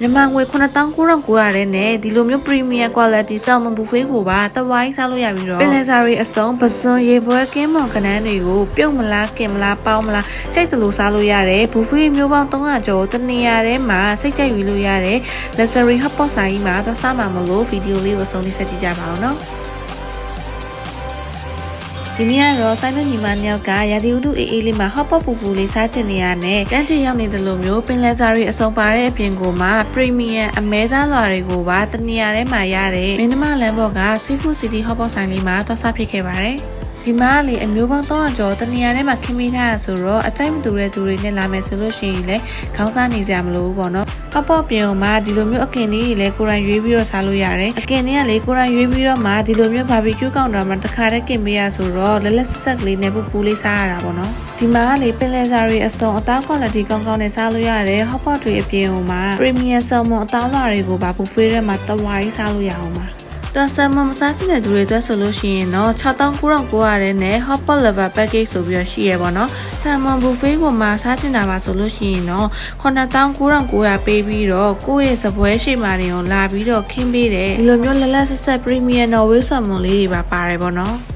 မြန်မာငွေ9900ရဲနဲ့ဒီလိုမျိုး premium quality salmon buffet ကိုပါတဝိုင်းစားလို့ရပြီးတော့ပင်လယ်စာတွေအစုံပစွန်ရေပွဲကင်းမွန်ကနန်းတွေကိုပြုတ်မလားကင်မလားပေါင်းမလားစိတ်တလို့စားလို့ရတယ် buffet မျိုးပေါင်း300ကျော်တနေရာထဲမှာစိတ်ကြိုက်ယူလို့ရတယ် luxury hot pot ဆိုင်ကြီးမှာသွားစားမှာမလို့ဗီဒီယိုလေးကိုအဆုံးလေးဆက်ကြည့်ကြပါအောင်နော် ဒီနေ့ကတော့ဆိုင်တဲ့ညီမနှစ်ယောက်ကရာသီဥတုအေးအေးလေးမှာဟော့ပေါ့ပူပူလေးစားချင်နေရတဲ့တန်းချင်ရောက်နေတယ်လို့မျိုးပင်လယ်စာတွေအစုံပါတဲ့အပြင်ကိုမှပရီမီယံအမဲသားလွာတွေကိုပါတနေရာထဲမှာရတဲ့မင်းနမလန်ဘော့က Seafood City ဟော့ပေါ့ဆိုင်လေးမှာသွားစားဖြစ်ခဲ့ပါတယ် ဒီမှာလေအမျိုးပေါင်း300ကျော်တနေရာထဲမှာခင်းမိထားရဆိုတော့အကြိုက်မတူတဲ့သူတွေနဲ့လာမယ်ဆိုလို့ရှိရင်လည်းခေါင်းစားနေကြမလို့ဘူးပေါ့နော်ဟော့ပေါ့ပြင်မှာဒီလိုမျိုးအကင်လေးတွေလည်းကိုယ်တိုင်ရွေးပြီးတော့စားလို့ရတယ်အကင်လေးကလေကိုယ်တိုင်ရွေးပြီးတော့မှဒီလိုမျိုးဘာဘီကျူးကောင်တာမှာတစ်ခါတည်းကင်ပေးရဆိုတော့လက်လက်ဆက်ဆက်ကလေးနဲ့ပူပူလေးစားရတာပေါ့နော်ဒီမှာလေပင်လယ်စာတွေအစုံအသား quality ကောင်းကောင်းနဲ့စားလို့ရတယ်ဟော့ပေါ့တွေအပြင်မှာ premium salmon အသားလွှာတွေကိုပါ buffet ထဲမှာတဝိုင်းစားလို့ရအောင်ပါ တော်ဆမ်မမစားချင်တဲ့သူတွေအတွက်ဆိုလို့ရှိရင်တော့6900ရဲနဲ့ hot pot level package ဆိုပြီးတော့ရှိရပါတော့။ဆမ်မွန် buffet ကိုမှစားချင်တာပါဆိုလို့ရှိရင်တော့9900ပေးပြီးတော့ကိုယ့်ရဲ့စပွဲရှိမှနေအောင်လာပြီးတော့ခင်းပေးတယ်။ဒီလိုမျိုးလက်လက်ဆက်ဆက် premium Norway salmon လေးတွေပါပါတယ်ပေါ့နော်။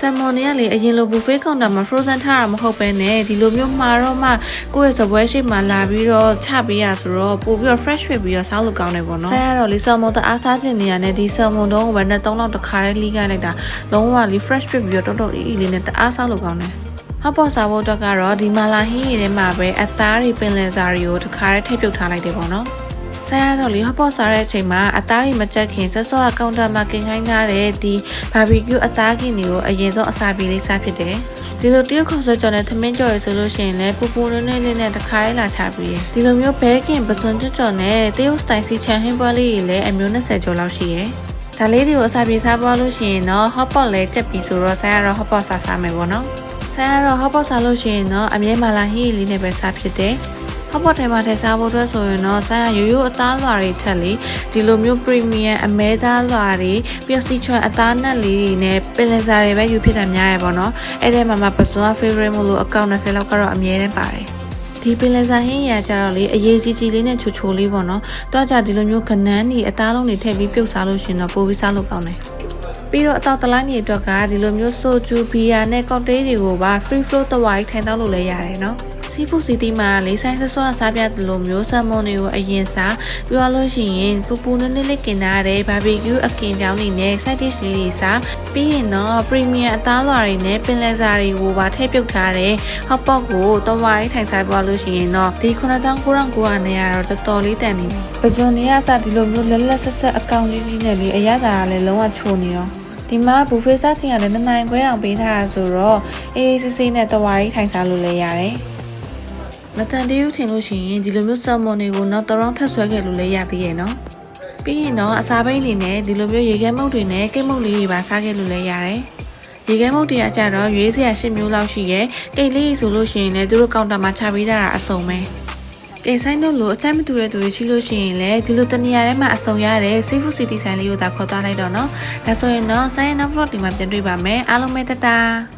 ဆမ်မွန်တွေကလေအရင်လို buffet counter မှာ frozen ထားတာမဟုတ်ပဲနဲ့ဒီလိုမျိုးမှာတော့မှကိုယ့်ရဲ့စပွဲရှိမှလာပြီးတော့ချပေးရဆိုတော့ပို့ပြီးတော့ fresh ဖြစ်ပြီးတော့စားလို့ကောင်းတယ်ပေါ့နော်။ဆဲရတော့လေဆမ်မွန်တအားစားချင်နေရတဲ့ဒီဆမ်မွန်တော့ဝယ်နဲ့3လောက်တစ်ခါလေးလိခိုင်းလိုက်တာလုံးဝလေ fresh ဖြစ်ပြီးတော့တော်တော်အေးအေးလေးနဲ့တအားစားလို့ကောင်းတယ်။ဟော့ပေါ်စားဖို့အတွက်ကတော့ဒီမာလာဟင်းရည်ထဲမှာပဲအသားတွေပင်လယ်စာတွေကိုတစ်ခါတည်းထည့်ပြုတ်ထားလိုက်တယ်ပေါ့နော်။ ဆရာတော့လေဟော့ပေါ့စားတဲ့အချိန်မှာအသားတွေမကြက်ခင်ဆက်စောကကောင်တာမှာကင်ခိုင်းထားတဲ့ဒီဘာဘီကျူအသားကင်တွေကိုအရင်ဆုံးအစာပြေးလေးစားဖြစ်တယ်။ဒီလိုတရုတ်ခေါက်ဆွဲကြော်နဲ့သမင်းကြော်ရဆိုလို့ရှိရင်လည်းပူပူနွေ့နွေ့လေးနဲ့တစ်ခါလေးလာချပြီးရယ်ဒီလိုမျိုးဘဲကင်ပစွန်ကျွတ်ကြော်နဲ့တရုတ်စတိုင်စီချန်ဟင်းပွဲလေးတွေလည်းအမျိုး20ကျော်လောက်ရှိရယ်ဒါလေးတွေကိုအစာပြေးစားပွားလို့ရှိရင်တော့ hot pot လဲကြက်ပြီးဆိုတော့ဆရာတော့ hot pot စားစားမယ်ပေါ့နော်ဆရာတော့ hot pot စားလို့ရှိရင်တော့အမြဲမာလာဟင်းလေးနဲ့ပဲစားဖြစ်တယ် ဟော့ပေါ်ထဲမှာထည့်စားဖို့အတွက်ဆိုရင်တော့ဆိုင်ရရိုးရိုးအသားလွှာတွေထက်လေဒီလိုမျိုး premium အမဲသားလွှာတွေပြီးတော့စီချွန်အသားနက်လေးတွေနဲ့ပင်လယ်စာတွေပဲယူဖြစ်တာများရယ်ပေါ့နော်အဲ့ထဲမှာမှပစွန် favorite မို့လို့အကောင့်20လောက်ကတော့အမြဲတမ်းပါတယ်ဒီပင်လယ်စာဟင်းရကြတော့လေအရေးကြီးကြီးလေးနဲ့ချိုချိုလေးပေါ့နော်။တော့ကြဒီလိုမျိုးခနန်းကြီးအသားလုံးတွေထည့်ပြီးပြုတ်စားလို့ရှင်တော့ပိုပြီးစားလို့ကောင်းတယ်။ပြီးတော့အတော့တလိုင်းကြီးအတွက်ကဒီလိုမျိုးဆိုဂျူဘီယာနဲ့ကောက်တေးတွေကိုပါ free flow တဝိုင်းထိုင်တောက်လို့လည်းရတယ်နော်။ Seafood City မှာလေးဆိုင်ဆဆော့စားပြတယ်လို့မျိုးဆန်မွန်တွေကိုအရင်စားပြောရလို့ရှိရင်ပူပူနွေ့နွေ့လေးกินထားတဲ့ဘာဘီကျူအကင်ကြောင်းတွေနဲ့ side dish လေးတွေစားပြီးရင်တော့ premium အသားလွှာတွေနဲ့ပင်လယ်စာတွေကိုပါထည့်ပြုတ်ထားတဲ့ hot pot ကိုတော့ဝိုင်းထိုင်စားပြောလို့ရှိရင်တော့ဒီ9900နဲ့ရတော့တော်တော်လေးတန်နေပြီ။ပဇွန်တွေကစဒီလိုမျိုးလက်လက်ဆက်ဆက်အကောင်ကြီးကြီးနဲ့လေအရသာကလည်းလုံးဝချိုနေရောဒီမှာဘူဖေးစားချင်ရတယ်နှစ်နိုင်ခွဲတောင်ပေးထားတာဆိုတော့အေးအေးဆေးဆေးနဲ့တဝါရီထိုင်စားလို့လည်းရတယ်။ မတန်တည်းထင်လို့ရှိရင်ဒီလိုမျိုးဆယ်မွန်တွေကိုနောက်တရောင်းထပ်ဆွဲခဲ့လို့လည်းရသေးရဲ့နော်။ပြီးရင်တော့အစာပိတ်လေးနဲ့ဒီလိုမျိုးရေခဲမုတ်တွေနဲ့ကိတ်မုတ်လေးတွေပါစားခဲ့လို့လည်းရတယ်။ရေခဲမုတ်တွေကကြတော့ရွေးစရာ၈မျိုးလောက်ရှိရဲ့။ကိတ်လေးဆိုလို့ရှိရင်လည်းသူတို့ကောင်တာမှာချပေးတာအစုံပဲ။ကေဆိုင်တို့လိုအချမ်းမတူတဲ့သူတွေရှိလို့ရှိရင်လည်းဒီလိုတနေရာထဲမှာအဆုံရတဲ့ Seafood City ဆိုင်လေးကိုသာခေါ်သွားလိုက်တော့နော်။ဒါဆိုရင်တော့ဆိုင်နောက် vlog ဒီမှာပြန်တွေ့ပါမယ်။အားလုံးပဲတတား